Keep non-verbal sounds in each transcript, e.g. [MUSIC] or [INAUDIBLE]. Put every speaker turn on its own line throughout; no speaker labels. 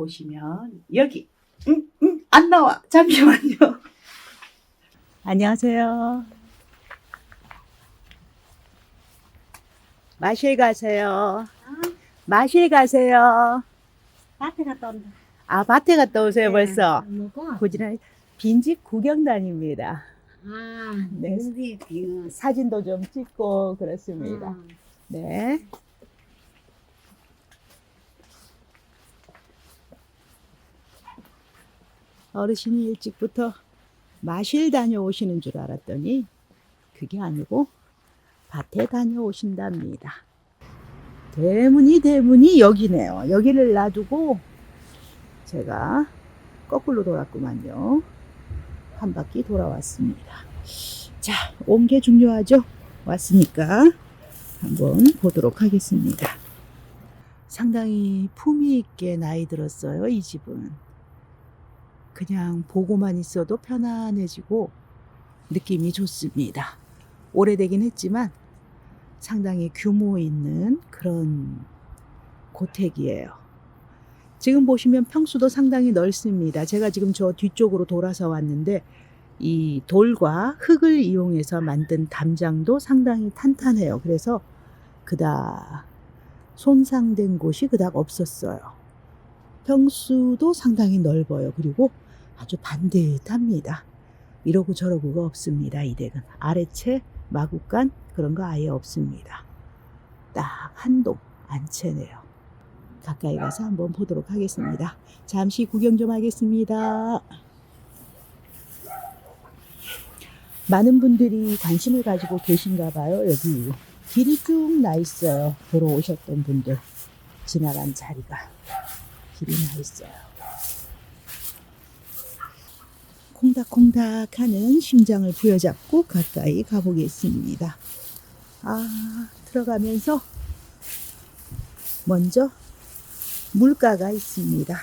보시면 여기 음, 음, 안 나와 잠시만요. [LAUGHS] 안녕하세요. 마실 가세요. 마실 가세요.
밭에 갔다 온다.
아 밭에 갔다 오세요 벌써.
뭐고?
고지란 빈집 구경 다닙니다.
아,
네.
네.
사진도 좀 찍고 그렇습니다.
아,
네. 어르신이 일찍부터 마실 다녀오시는 줄 알았더니 그게 아니고 밭에 다녀오신답니다. 대문이 대문이 여기네요. 여기를 놔두고 제가 거꾸로 돌았구만요. 한 바퀴 돌아왔습니다. 자, 온 게 중요하죠? 왔으니까 한번 보도록 하겠습니다. 상당히 품위 있게 나이 들었어요, 이 집은. 그냥 보고만 있어도 편안해지고 느낌이 좋습니다. 오래되긴 했지만 상당히 규모 있는 그런 고택이에요. 지금 보시면 평수도 상당히 넓습니다. 제가 지금 저 뒤쪽으로 돌아서 왔는데 이 돌과 흙을 이용해서 만든 담장도 상당히 탄탄해요. 그래서 그닥 손상된 곳이 그닥 없었어요. 평수도 상당히 넓어요. 그리고 아주 반듯합니다. 이러고 저러고가 없습니다. 이 댁은 아래채 마구간 그런 거 아예 없습니다. 딱 한 동 안 채네요. 가까이 가서 한번 보도록 하겠습니다. 잠시 구경 좀 하겠습니다. 많은 분들이 관심을 가지고 계신가 봐요. 여기 길이 쭉 나 있어요. 보러 오셨던 분들 지나간 자리가 길이 나 있어요. 콩닥콩닥 하는 심장을 부여잡고 가까이 가보겠습니다. 아, 들어가면서 먼저 물가가 있습니다.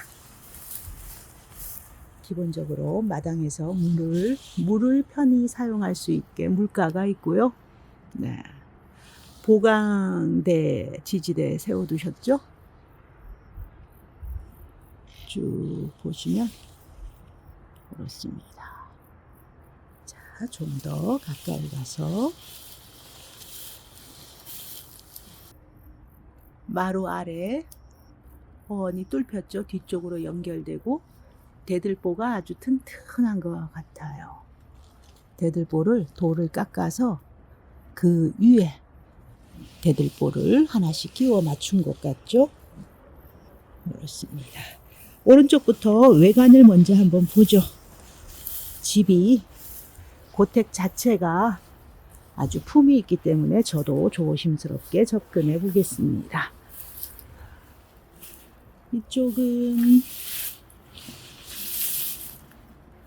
기본적으로 마당에서 물을 물을 편히 사용할 수 있게 물가가 있고요. 네. 보강대 지지대 세워두셨죠? 쭉 보시면 그렇습니다. 자, 좀더 가까이 가서 마루 아래 원이 뚫혔죠. 뒤쪽으로 연결되고 대들보가 아주 튼튼한 것 같아요. 대들보를 돌을 깎아서 그 위에 대들보를 하나씩 끼워 맞춘 것 같죠? 그렇습니다. 오른쪽부터 외관을 먼저 한번 보죠. 집이 고택 자체가 아주 품이 있기 때문에 저도 조심스럽게 접근해 보겠습니다. 이쪽은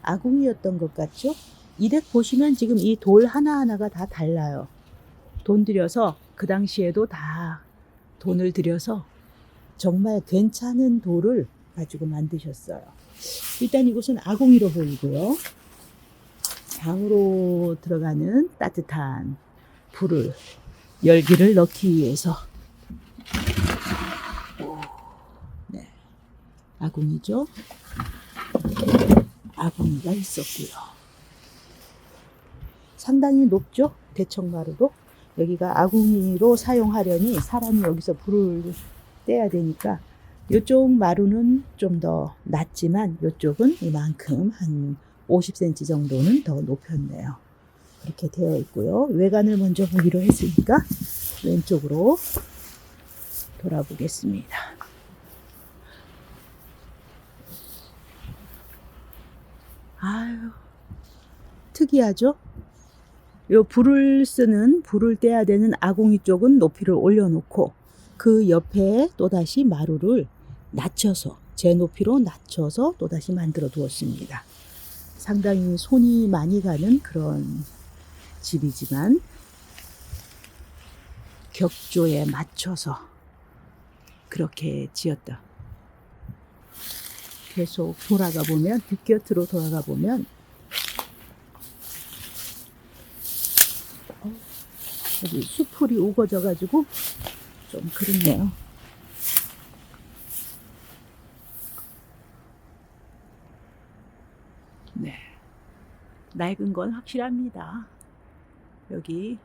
아궁이였던 것 같죠? 이댁 보시면 지금 이 돌 하나하나가 다 달라요. 돈 들여서 그 당시에도 다 돈을 들여서 정말 괜찮은 돌을 가지고 만드셨어요. 일단 이곳은 아궁이로 보이고요. 방으로 들어가는 따뜻한 불을 열기를 넣기 위해서 네, 아궁이죠. 아궁이가 있었고요. 상당히 높죠? 대청마루도. 여기가 아궁이로 사용하려니 사람이 여기서 불을 떼야 되니까 이쪽 마루는 좀 더 낮지만 이쪽은 이만큼 한 50cm 정도는 더 높였네요. 이렇게 되어 있고요. 외관을 먼저 보기로 했으니까 왼쪽으로 돌아보겠습니다. 아유, 특이하죠? 요 불을 쓰는, 불을 떼야 되는 아궁이 쪽은 높이를 올려놓고 그 옆에 또다시 마루를 낮춰서, 제 높이로 낮춰서 또다시 만들어 두었습니다. 상당히 손이 많이 가는 그런 집이지만 격조에 맞춰서 그렇게 지었다. 계속 돌아가 보면 뒷곁으로 돌아가 보면 어, 여기 수풀이 우거져 가지고 좀 그렇네요. 네. 낡은 건 확실합니다. 여기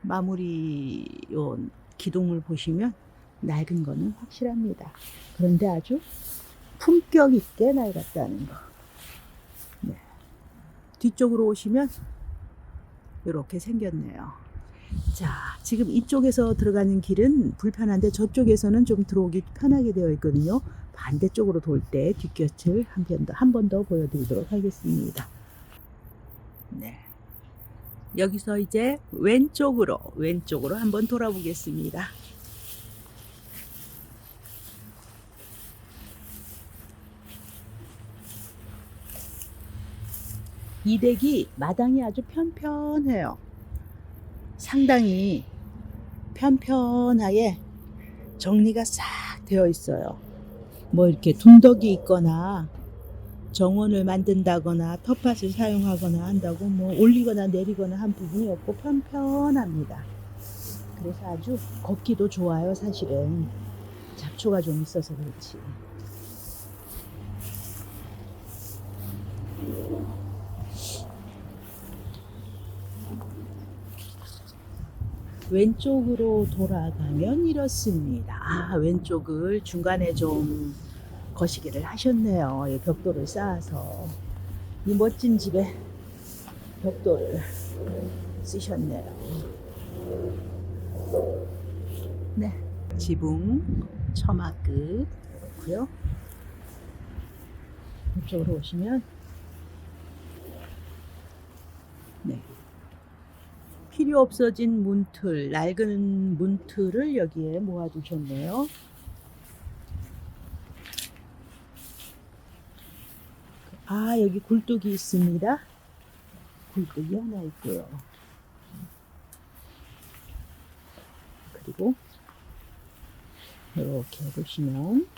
마무리 요 기둥을 보시면 낡은 거는 확실합니다. 그런데 아주 품격 있게 낡았다는 거. 네. 뒤쪽으로 오시면 이렇게 생겼네요. 자, 지금 이쪽에서 들어가는 길은 불편한데 저쪽에서는 좀 들어오기 편하게 되어 있거든요. 반대쪽으로 돌 때 뒷곁을 한 번 더, 한 번 더 보여드리도록 하겠습니다. 네. 여기서 이제 왼쪽으로, 왼쪽으로 한번 돌아보겠습니다. 이 댁이 마당이 아주 편편해요. 상당히 편편하게 정리가 싹 되어 있어요. 뭐 이렇게 둔덕이 있거나 정원을 만든다거나 텃밭을 사용하거나 한다고 뭐 올리거나 내리거나 한 부분이 없고 편편합니다. 그래서 아주 걷기도 좋아요, 사실은. 잡초가 좀 있어서 그렇지. 왼쪽으로 돌아가면 이렇습니다. 아, 왼쪽을 중간에 좀 거시기를 하셨네요. 이 벽돌을 쌓아서. 이 멋진 집에 벽돌을 쓰셨네요. 네. 지붕, 처마 끝고요. 이쪽으로 오시면 네. 필요 없어진 문틀, 낡은 문틀을 여기에 모아두셨네요. 아, 여기 굴뚝이 있습니다. 굴뚝이 하나 있고요. 그리고 이렇게 보시면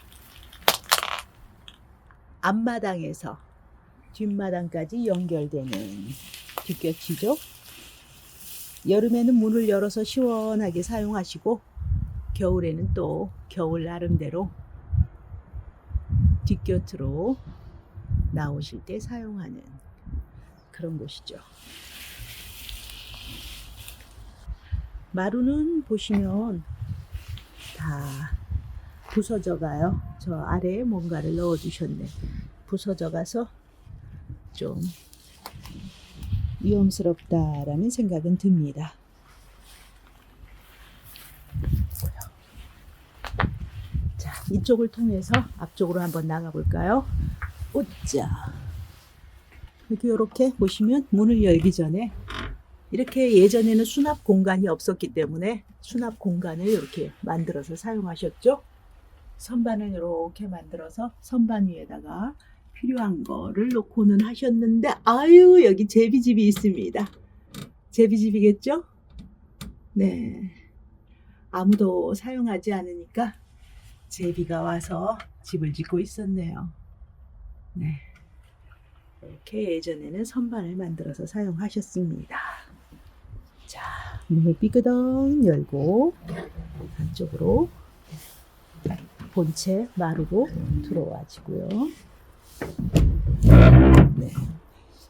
앞마당에서 뒷마당까지 연결되는 뒷곁이죠. 여름에는 문을 열어서 시원하게 사용하시고 겨울에는 또 겨울 나름대로 뒷곁으로 나오실 때 사용하는 그런 곳이죠. 마루는 보시면 다 부서져 가요. 저 아래에 뭔가를 넣어 두셨네. 부서져 가서 좀 위험스럽다라는 생각은 듭니다. 자, 이쪽을 통해서 앞쪽으로 한번 나가 볼까요? 오자. 여기 이렇게 보시면 문을 열기 전에 이렇게 예전에는 수납 공간이 없었기 때문에 수납 공간을 이렇게 만들어서 사용하셨죠. 선반을 이렇게 만들어서 선반 위에다가 필요한 거를 놓고는 하셨는데 아유 여기 제비집이 있습니다. 제비집이겠죠? 네. 아무도 사용하지 않으니까 제비가 와서 집을 짓고 있었네요. 네. 이렇게 예전에는 선반을 만들어서 사용하셨습니다. 자, 문을 삐그덩 열고 안쪽으로 본체 마루로 들어와지고요. 네.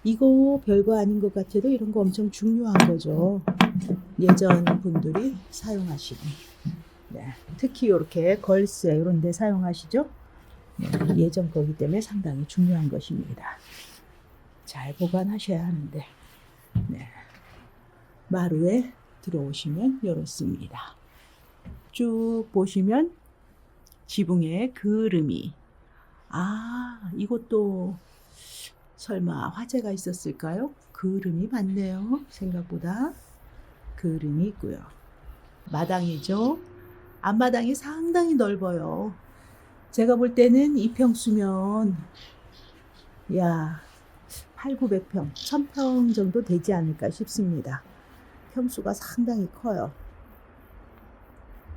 이거 별거 아닌 것 같아도 이런 거 엄청 중요한 거죠. 예전 분들이 사용하시는. 네. 특히 이렇게 걸쇠 이런 데 사용하시죠. 네. 예전 거기 때문에 상당히 중요한 것입니다. 잘 보관하셔야 하는데. 네. 마루에 들어오시면 이렇습니다. 쭉 보시면 지붕에 그름이 아 이것도 설마 화재가 있었을까요? 그름이 많네요. 생각보다 그름이 있고요. 마당이죠. 앞마당이 상당히 넓어요. 제가 볼 때는 이 평수면 야 8, 900평, 1000평 정도 되지 않을까 싶습니다. 평수가 상당히 커요.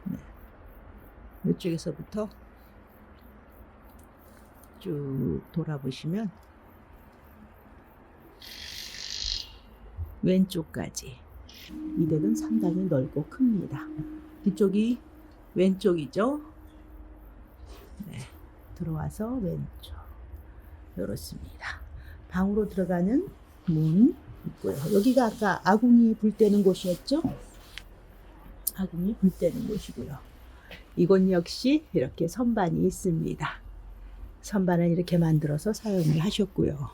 네. 이쪽에서부터 쭉 돌아보시면 왼쪽까지 이 댁은 상당히 넓고 큽니다. 뒤쪽이 왼쪽이죠. 네, 들어와서 왼쪽 이렇습니다. 방으로 들어가는 문 있고요. 여기가 아까 아궁이 불 때는 곳이었죠? 아궁이 불 때는 곳이고요. 이곳 역시 이렇게 선반이 있습니다. 선반을 이렇게 만들어서 사용을 하셨고요.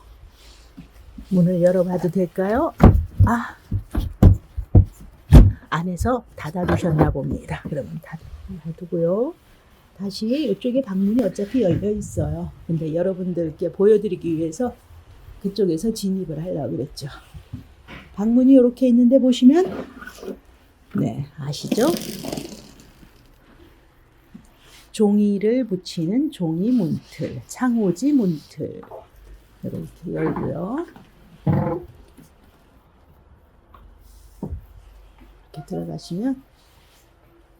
문을 열어봐도 될까요? 아, 안에서 닫아두셨나 봅니다. 그러면 닫아두고요. 다시 이쪽에 방문이 어차피 열려 있어요. 근데 여러분들께 보여드리기 위해서 그쪽에서 진입을 하려고 그랬죠. 방문이 이렇게 있는데 보시면 네 아시죠? 종이를 붙이는 종이 문틀, 창호지 문틀 이렇게 열고요. 이렇게 들어가시면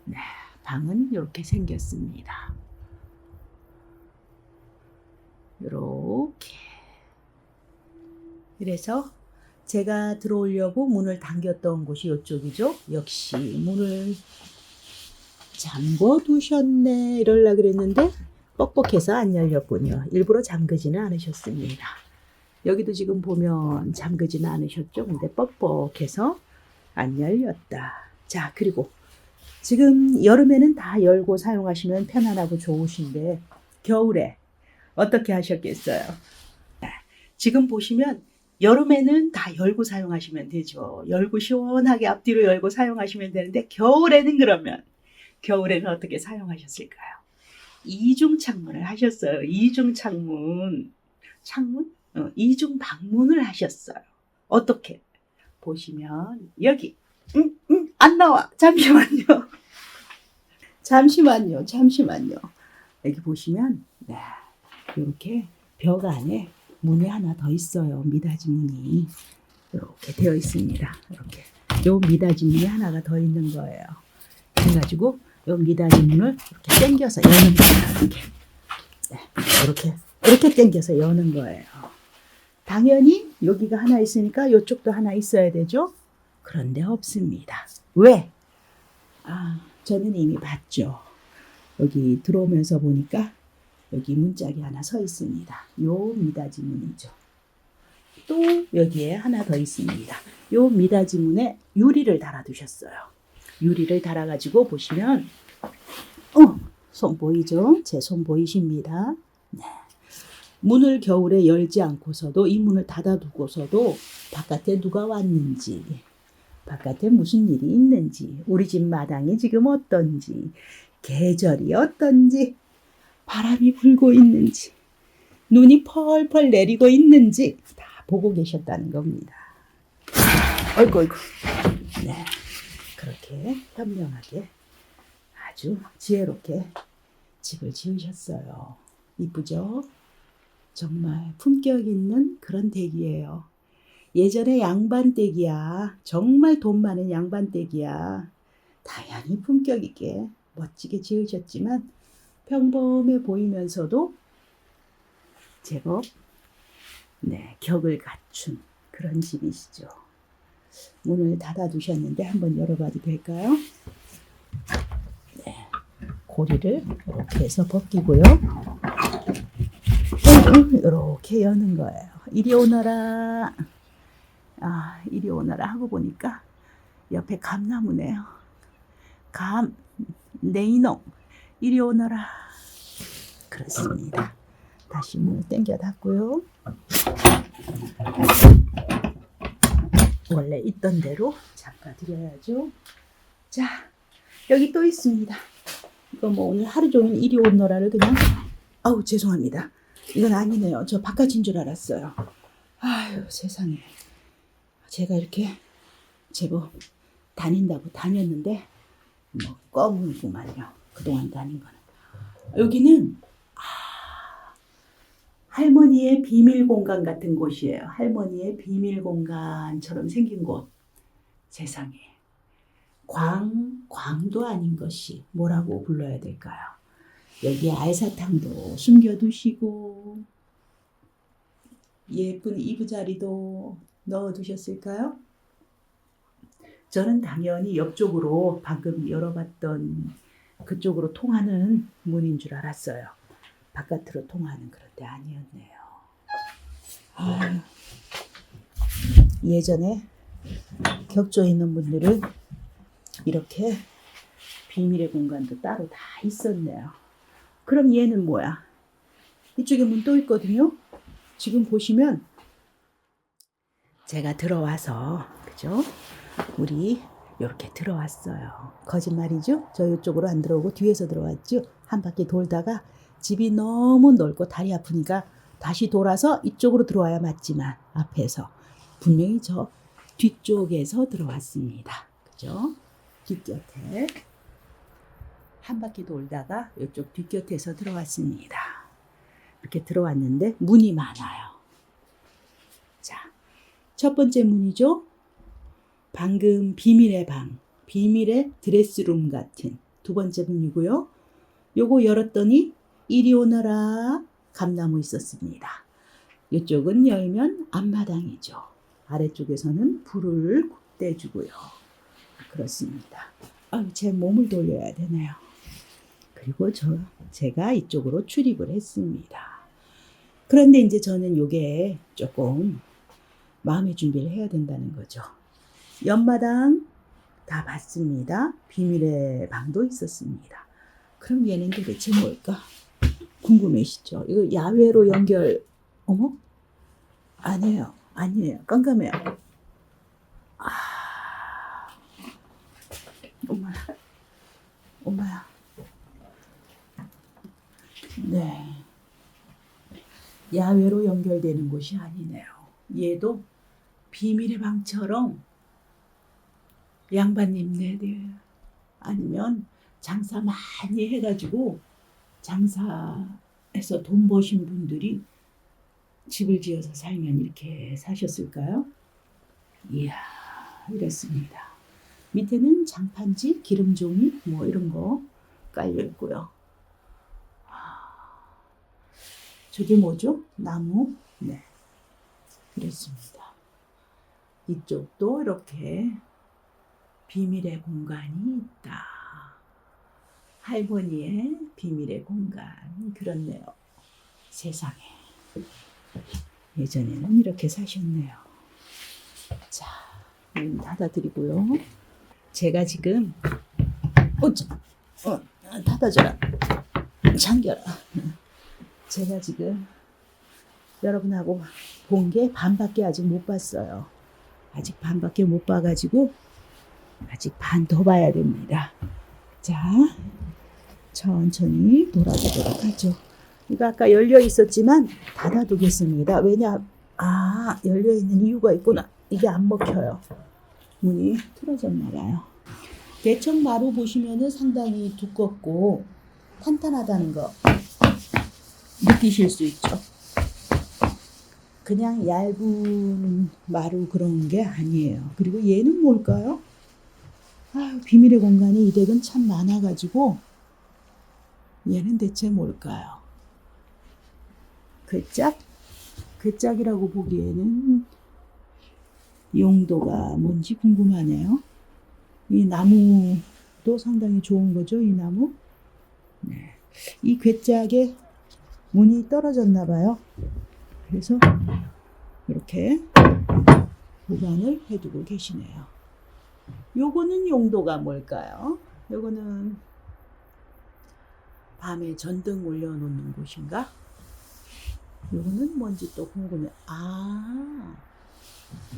네, 방은 이렇게 생겼습니다. 이렇게 그래서 제가 들어오려고 문을 당겼던 곳이 이쪽이죠. 역시 문을 잠궈 두셨네 이럴라 그랬는데 뻑뻑해서 안 열렸군요. 일부러 잠그지는 않으셨습니다. 여기도 지금 보면 잠그지는 않으셨죠. 근데 뻑뻑해서 안 열렸다. 자, 그리고 지금 여름에는 다 열고 사용하시면 편안하고 좋으신데 겨울에 어떻게 하셨겠어요? 네, 지금 보시면 여름에는 다 열고 사용하시면 되죠. 열고 시원하게 앞뒤로 열고 사용하시면 되는데 겨울에는 그러면 겨울에는 어떻게 사용하셨을까요? 이중 창문을 하셨어요. 이중 창문. 창문? 어, 이중 방문을 하셨어요. 어떻게? 보시면 여기 음, 음, 안 나와. 잠시만요. [LAUGHS] 잠시만요. 잠시만요. 여기 보시면 네, 이렇게 벽 안에 문이 하나 더 있어요. 미닫이 문이 이렇게 되어 있습니다. 이렇게 요 미닫이 문이 하나가 더 있는 거예요. 그래가지고 요 미닫이 문을 이렇게 당겨서 여는 거예요. 이렇게 네, 이렇게 이렇게 당겨서 여는 거예요. 당연히 여기가 하나 있으니까 이쪽도 하나 있어야 되죠. 그런데 없습니다. 왜? 아, 저는 이미 봤죠. 여기 들어오면서 보니까 여기 문짝이 하나 서 있습니다. 요 미닫이 문이죠. 또 여기에 하나 더 있습니다. 요 미닫이 문에 유리를 달아두셨어요. 유리를 달아가지고 보시면, 어, 손 보이죠? 제 손 보이십니다. 네. 문을 겨울에 열지 않고서도 이 문을 닫아두고서도 바깥에 누가 왔는지, 바깥에 무슨 일이 있는지, 우리 집 마당이 지금 어떤지, 계절이 어떤지, 바람이 불고 있는지, 눈이 펄펄 내리고 있는지 다 보고 계셨다는 겁니다. 어이구, 어이구. 네. 그렇게 현명하게 아주 지혜롭게 집을 지으셨어요. 이쁘죠? 정말 품격 있는 그런 댁이에요. 예전에 양반 댁이야. 정말 돈 많은 양반 댁이야. 당연히 품격 있게 멋지게 지으셨지만 평범해 보이면서도 제법 네, 격을 갖춘 그런 집이시죠. 문을 닫아두셨는데 한번 열어봐도 될까요? 네, 고리를 이렇게 해서 벗기고요. 이렇게 여는 거예요. 이리 오너라. 아, 이리 오너라 하고 보니까 옆에 감나무네요. 감, 네이농. 이리 오너라. 그렇습니다. 다시 문을 당겨 닫고요. 원래 있던 대로 잠가 드려야죠. 자, 여기 또 있습니다. 이거 뭐 오늘 하루 종일 이리 오너라를 그냥 아우 죄송합니다. 이건 아니네요. 저 바깥인 줄 알았어요. 아유 세상에. 제가 이렇게 제법 다닌다고 다녔는데 뭐 껌이구만요. 그동안 다닌 거는. 여기는 아, 할머니의 비밀 공간 같은 곳이에요. 할머니의 비밀 공간처럼 생긴 곳. 세상에. 광, 광도 아닌 것이 뭐라고 불러야 될까요? 여기에 알사탕도 숨겨두시고, 예쁜 이부자리도 넣어두셨을까요? 저는 당연히 옆쪽으로 방금 열어봤던 그쪽으로 통하는 문인 줄 알았어요. 바깥으로 통하는 그런 데 아니었네요. 아, 예전에 격조에 있는 분들은 이렇게 비밀의 공간도 따로 다 있었네요. 그럼 얘는 뭐야? 이쪽에 문 또 있거든요. 지금 보시면 제가 들어와서 그죠? 우리 이렇게 들어왔어요. 거짓말이죠? 저 이쪽으로 안 들어오고 뒤에서 들어왔죠. 한 바퀴 돌다가 집이 너무 넓고 다리 아프니까 다시 돌아서 이쪽으로 들어와야 맞지만 앞에서 분명히 저 뒤쪽에서 들어왔습니다. 그죠? 뒷곁에 한 바퀴 돌다가 이쪽 뒷곁에서 들어왔습니다. 이렇게 들어왔는데 문이 많아요. 자, 첫 번째 문이죠. 방금 비밀의 방, 비밀의 드레스룸 같은 두 번째 문이고요. 요거 열었더니 이리 오너라 감나무 있었습니다. 이쪽은 열면 앞마당이죠. 아래쪽에서는 불을 떼주고요. 그렇습니다. 아, 제 몸을 돌려야 되네요. 그리고 저 제가 이쪽으로 출입을 했습니다. 그런데 이제 저는 요게 조금 마음의 준비를 해야 된다는 거죠. 옆마당 다 봤습니다. 비밀의 방도 있었습니다. 그럼 얘는 도대체 뭘까? 궁금해시죠? 이거 야외로 연결, 어머? 아니에요. 아니에요. 깜깜해요. 아, 엄마야. 엄마야. 네. 야외로 연결되는 곳이 아니네요. 얘도 비밀의 방처럼 양반님 네 네. 아니면 장사 많이 해가지고 장사해서 돈 버신 분들이 집을 지어서 살면 이렇게 사셨을까요? 이야 이랬습니다. 밑에는 장판지, 기름종이 뭐 이런 거 깔려 있고요. 아, 저게 뭐죠? 나무? 네. 그랬습니다. 이쪽도 이렇게 비밀의 공간이 있다. 할머니의 비밀의 공간. 그렇네요. 세상에. 예전에는 이렇게 사셨네요. 자, 문 닫아드리고요. 제가 지금, 어, 자, 어, 닫아줘라. 잠겨라. 제가 지금 여러분하고 본 게 반밖에 아직 못 봤어요. 아직 반밖에 못 봐가지고 아직 반 더 봐야 됩니다. 자, 천천히 돌아보도록 하죠. 이거 아까 열려 있었지만 닫아두겠습니다. 왜냐, 아, 열려 있는 이유가 있구나. 이게 안 먹혀요. 문이 틀어졌나 봐요. 대청 마루 보시면은 상당히 두껍고 탄탄하다는 거 느끼실 수 있죠. 그냥 얇은 마루 그런 게 아니에요. 그리고 얘는 뭘까요? 아유, 비밀의 공간이 이 댁은 참 많아가지고 얘는 대체 뭘까요? 괴짝? 괴짝이라고 보기에는 용도가 뭔지 궁금하네요. 이 나무도 상당히 좋은 거죠, 이 나무? 네. 이 괴짝에 문이 떨어졌나 봐요. 그래서 이렇게 보관을 해두고 계시네요. 요거는 용도가 뭘까요? 요거는 밤에 전등 올려놓는 곳인가? 요거는 뭔지 또 궁금해. 아,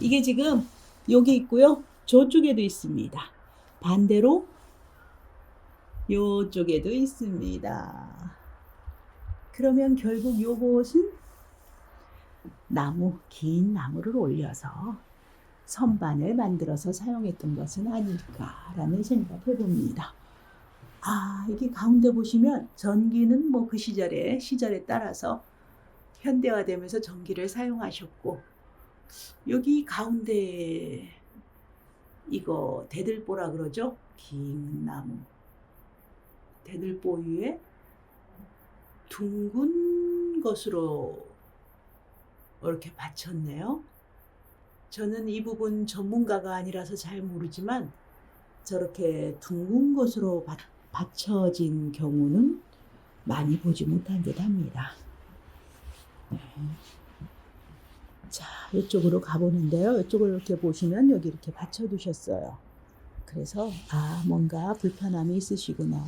이게 지금 여기 있고요. 저쪽에도 있습니다. 반대로 요쪽에도 있습니다. 그러면 결국 요것은 나무, 긴 나무를 올려서 선반을 만들어서 사용했던 것은 아닐까라는 생각해 봅니다. 아, 이게 가운데 보시면 전기는 뭐 그 시절에 시절에 따라서 현대화되면서 전기를 사용하셨고 여기 가운데 이거 대들보라 그러죠? 긴 나무 대들보 위에 둥근 것으로 이렇게 받쳤네요. 저는 이 부분 전문가가 아니라서 잘 모르지만 저렇게 둥근 것으로 받, 받쳐진 경우는 많이 보지 못한 듯 합니다. 네. 자, 이쪽으로 가보는데요. 이쪽을 이렇게 보시면 여기 이렇게 받쳐두셨어요. 그래서 아 뭔가 불편함이 있으시구나.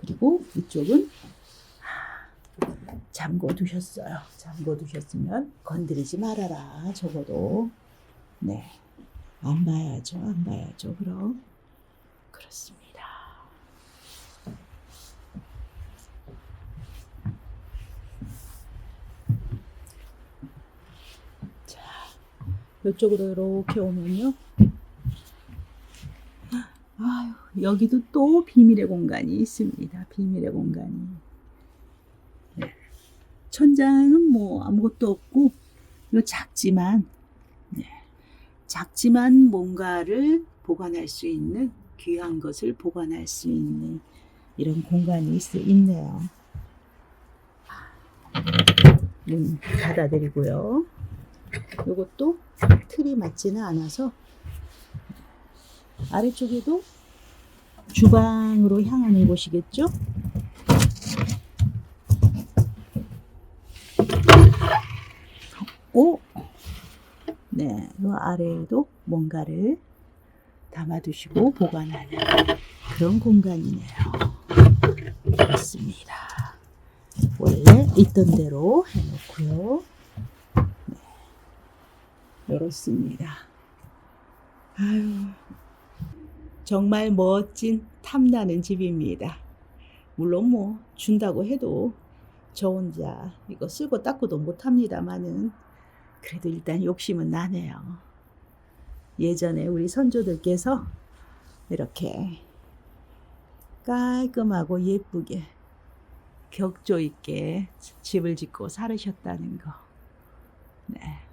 그리고 이쪽은 잠궈 두셨어요. 잠궈 두셨으면 건드리지 말아라. 적어도 네. 안 봐야죠. 안 봐야죠. 그럼 그렇습니다. 이쪽으로 이렇게 오면요. 아유, 여기도 또 비밀의 공간이 있습니다. 비밀의 공간이. 네. 천장은 뭐 아무것도 없고, 요 작지만, 네. 작지만 뭔가를 보관할 수 있는 귀한 것을 보관할 수 있는 이런 공간이 있, 있네요. 문 닫아드리고요. 요것도 틀이 맞지는 않아서 아래쪽에도 주방으로 향하는 곳이겠죠? 오! 네, 이 아래에도 뭔가를 담아두시고 보관하는 그런 공간이네요. 그렇습니다. 원래 있던 대로 해놓고요. 네, 이렇습니다. 아유, 정말 멋진 탐나는 집입니다. 물론 뭐 준다고 해도 저 혼자 이거 쓰고 닦고도 못합니다만은 그래도 일단 욕심은 나네요. 예전에 우리 선조들께서 이렇게 깔끔하고 예쁘게 격조 있게 집을 짓고 살으셨다는 거. 네.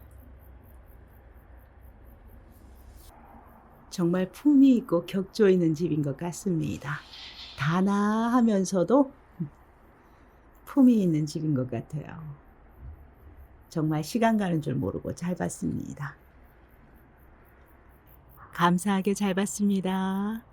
정말 품이 있고 격조 있는 집인 것 같습니다. 단아하면서도 품이 있는 집인 것 같아요. 정말 시간 가는 줄 모르고 잘 봤습니다. 감사하게 잘 봤습니다.